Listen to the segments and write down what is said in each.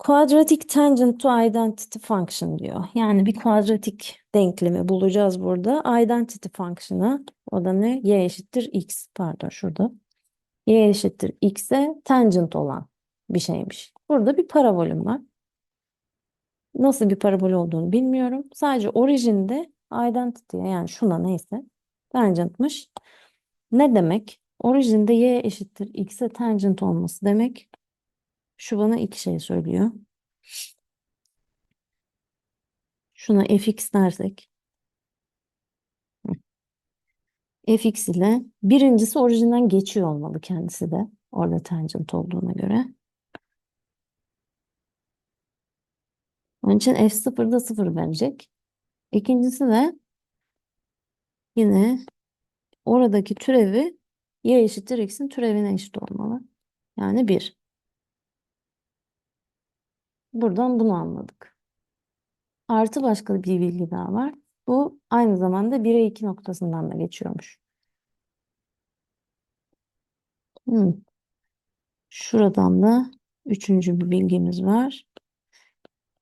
Quadratic tangent to identity function diyor. Yani bir kuadratik denklemi bulacağız burada. Identity function'ı o da ne? Y eşittir x. Pardon şurada. Y eşittir x'e tangent olan bir şeymiş. Burada bir parabolüm var. Nasıl bir parabol olduğunu bilmiyorum. Sadece orijinde identity'ye yani şuna neyse tangent'mış. Ne demek? Orijinde y eşittir x'e tangent olması demek. Şu bana iki şey söylüyor. Şuna fx dersek. fx ile birincisi orijinden geçiyor olmalı kendisi de. Orada tangent olduğuna göre. Onun için f0'da 0 verecek. İkincisi de yine oradaki türevi y eşittir x'in türevine eşit olmalı. Yani 1. Buradan bunu anladık. Artı başka bir bilgi daha var. Bu aynı zamanda 1'e 2 noktasından da geçiyormuş. Hmm. Şuradan da üçüncü bir bilgimiz var.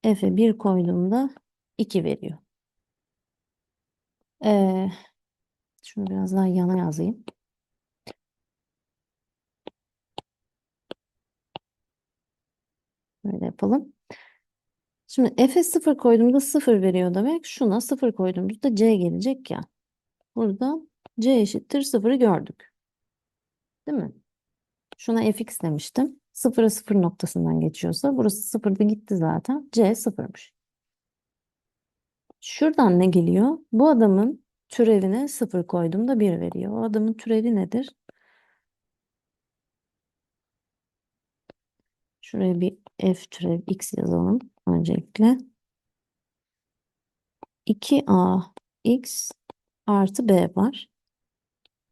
F'e 1 koyduğumda 2 veriyor. Ee, şunu biraz daha yana yazayım. Böyle yapalım. Şimdi F'e 0 koyduğumda 0 veriyor demek. Şuna 0 koyduğumuzda C gelecek ya. Burada C eşittir 0'ı gördük. Değil mi? Şuna fx demiştim. 0'a 0 noktasından geçiyorsa burası 0'da gitti zaten. C 0'mış. Şuradan ne geliyor? Bu adamın türevine 0 koyduğumda 1 veriyor. O adamın türevi nedir? Şuraya bir f türev x yazalım öncelikle. 2a x artı b var.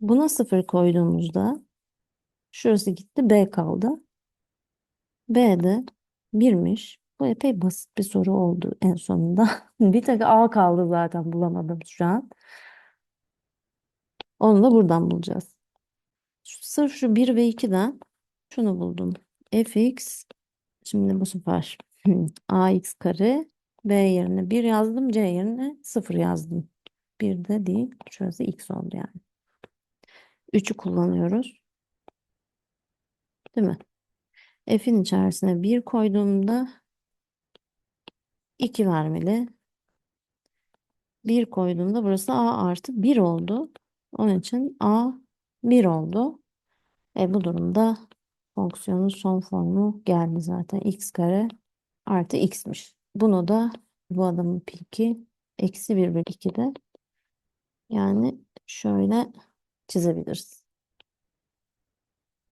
Buna 0 koyduğumuzda şurası gitti b kaldı. b de 1'miş. Bu epey basit bir soru oldu en sonunda. Bir tek a kaldı zaten bulamadım şu an. Onu da buradan bulacağız. Sırf şu 1 ve 2'den şunu buldum. fx şimdi bu sefer ax kare b yerine 1 yazdım. c yerine 0 yazdım. 1 de değil. Şurası x oldu yani. 3'ü kullanıyoruz. Değil mi? F'in içerisine 1 koyduğumda 2 vermeli. 1 koyduğumda burası a artı 1 oldu. Onun için a 1 oldu. E bu durumda fonksiyonun son formu geldi zaten. x kare artı x'miş. Bunu da bu adamın piki eksi 1 bölü 2'de yani şöyle çizebiliriz.